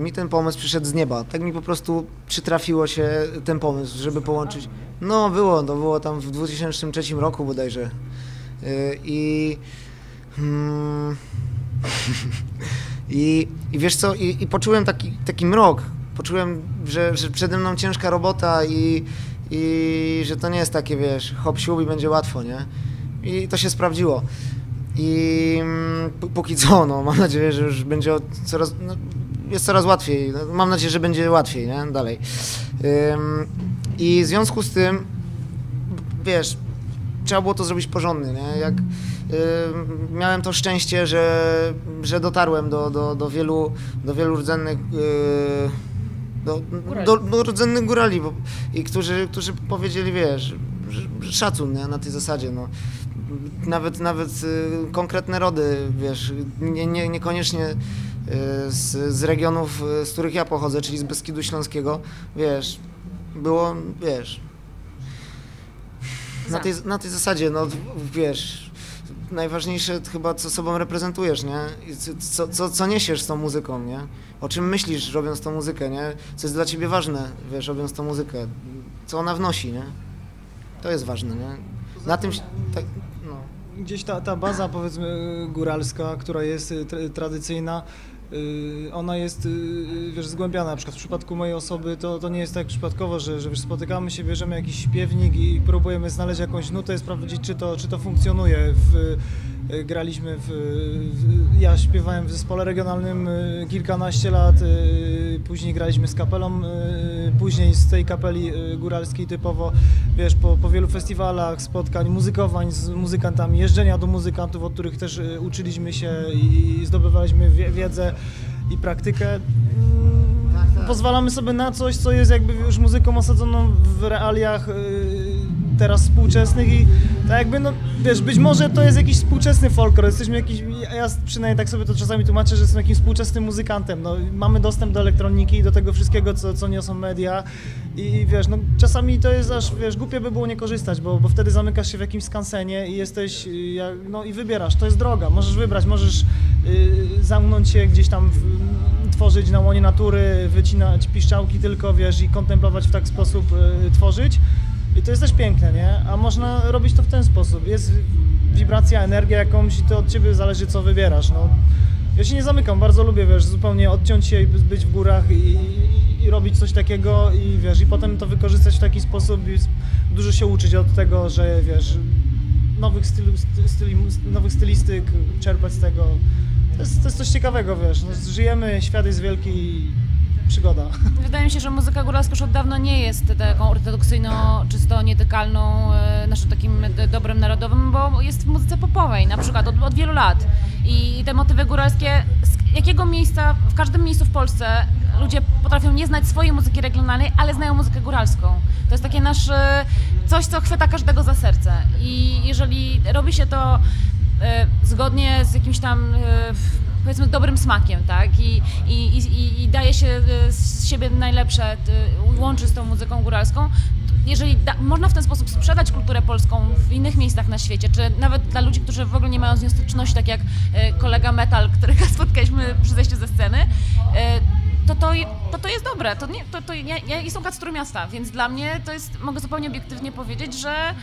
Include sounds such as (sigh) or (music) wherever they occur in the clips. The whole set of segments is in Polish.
Mi ten pomysł przyszedł z nieba. Tak mi po prostu przytrafiło się ten pomysł, żeby połączyć. No było, to było tam w 2003 roku bodajże. Yy, I... Hmm, (laughs) I, I wiesz co, i, i poczułem taki, taki mrok. Poczułem, że, że przede mną ciężka robota i, i że to nie jest takie, wiesz, hop siup i będzie łatwo, nie? I to się sprawdziło. I mm, póki co, no, mam nadzieję, że już będzie coraz, no, jest coraz łatwiej. Mam nadzieję, że będzie łatwiej, nie? Dalej. I w związku z tym, wiesz, trzeba było to zrobić porządnie, nie? Jak miałem to szczęście, że, że dotarłem do, do, do wielu, do wielu rdzennych yy, do, do, do rdzennych górali, bo, i którzy, którzy powiedzieli, wiesz, szacun nie? na tej zasadzie, no. Nawet, nawet y, konkretne rody, wiesz, nie, nie, niekoniecznie z, z regionów, y, z których ja pochodzę, czyli z Beskidu Śląskiego, wiesz, było, wiesz, na tej, na tej zasadzie, no wiesz, najważniejsze chyba co sobą reprezentujesz, nie? Co- co, co, niesiesz z tą muzyką, nie? O czym myślisz robiąc tą muzykę, nie? Co jest dla ciebie ważne, wiesz, robiąc tą muzykę? Co ona wnosi, nie? To jest ważne, nie? Na tym się, tak, no. Gdzieś ta, ta baza, powiedzmy, góralska, która jest y, tra- tradycyjna, y, ona jest, y, wiesz, zgłębiana. Na przykład w przypadku mojej osoby to, to nie jest tak przypadkowo, że, że wiesz, spotykamy się, bierzemy jakiś śpiewnik i próbujemy znaleźć jakąś nutę i sprawdzić, czy to, czy to funkcjonuje. W, y, graliśmy w, w, ja śpiewałem w zespole regionalnym y, kilkanaście lat, y, później graliśmy z kapelą, y, później z tej kapeli góralskiej typowo, wiesz, po, po wielu festiwalach, spotkań, muzykowań z muzykantami, jeżdżenia do muzykantów, od których też uczyliśmy się i zdobywaliśmy wie- wiedzę i praktykę. Mm, Pozwalamy sobie na coś, co jest jakby już muzyką osadzoną w realiach teraz współczesnych i tak jakby, no wiesz, być może to jest jakiś współczesny folklor, jesteśmy jakiś, ja przynajmniej tak sobie to czasami tłumaczę, że jestem jakimś współczesnym muzykantem, no mamy dostęp do elektroniki i do tego wszystkiego, co, co niosą media i wiesz, no czasami to jest aż, wiesz, głupie by było nie korzystać, bo, bo wtedy zamykasz się w jakimś skansenie i jesteś, no i wybierasz, to jest droga, możesz wybrać, możesz y, zamknąć się gdzieś tam, w, tworzyć na łonie natury, wycinać piszczałki tylko, wiesz, i kontemplować w taki sposób y, tworzyć. I to jest też piękne, nie? A można robić to w ten sposób. Jest wibracja, energia jakąś i to od ciebie zależy, co wybierasz. No, ja się nie zamykam, bardzo lubię, wiesz, zupełnie odciąć się i by- być w górach i, i, i robić coś takiego i wiesz, i potem to wykorzystać w taki sposób i dużo się uczyć od tego, że wiesz, nowych, stylu, sty- styli, nowych stylistyk, czerpać z tego. To jest, to jest coś ciekawego, wiesz, no, żyjemy, świat jest wielki przygoda. Wydaje mi się, że muzyka góralska już od dawna nie jest taką ortodoksyjną, czysto nietykalną, e, naszym takim dobrem narodowym, bo jest w muzyce popowej na przykład od, od wielu lat. I te motywy góralskie, z jakiego miejsca, w każdym miejscu w Polsce ludzie potrafią nie znać swojej muzyki regionalnej, ale znają muzykę góralską. To jest takie nasze coś, co chwyta każdego za serce. I jeżeli robi się to e, zgodnie z jakimś tam e, powiedzmy dobrym smakiem, tak? I, i, i, i daje się e, z siebie najlepsze, t- łączy z tą muzyką góralską. Jeżeli da, można w ten sposób sprzedać kulturę polską w innych miejscach na świecie, czy nawet dla ludzi, którzy w ogóle nie mają z nią styczności, tak jak e, kolega Metal, którego (laughs) spotkaliśmy przy zejściu ze sceny, e, to to, to, to jest dobre. To nie, to, to, ja, ja jestem miasta, więc dla mnie to jest, mogę zupełnie obiektywnie powiedzieć, że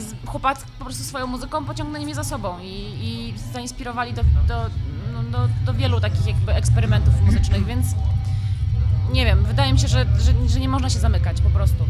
z- chłopacy po prostu swoją muzyką pociągnęli mnie za sobą i, i zainspirowali do, do, no, do, do wielu takich jakby eksperymentów muzycznych, więc nie wiem, wydaje mi się, że, że, że nie można się zamykać po prostu.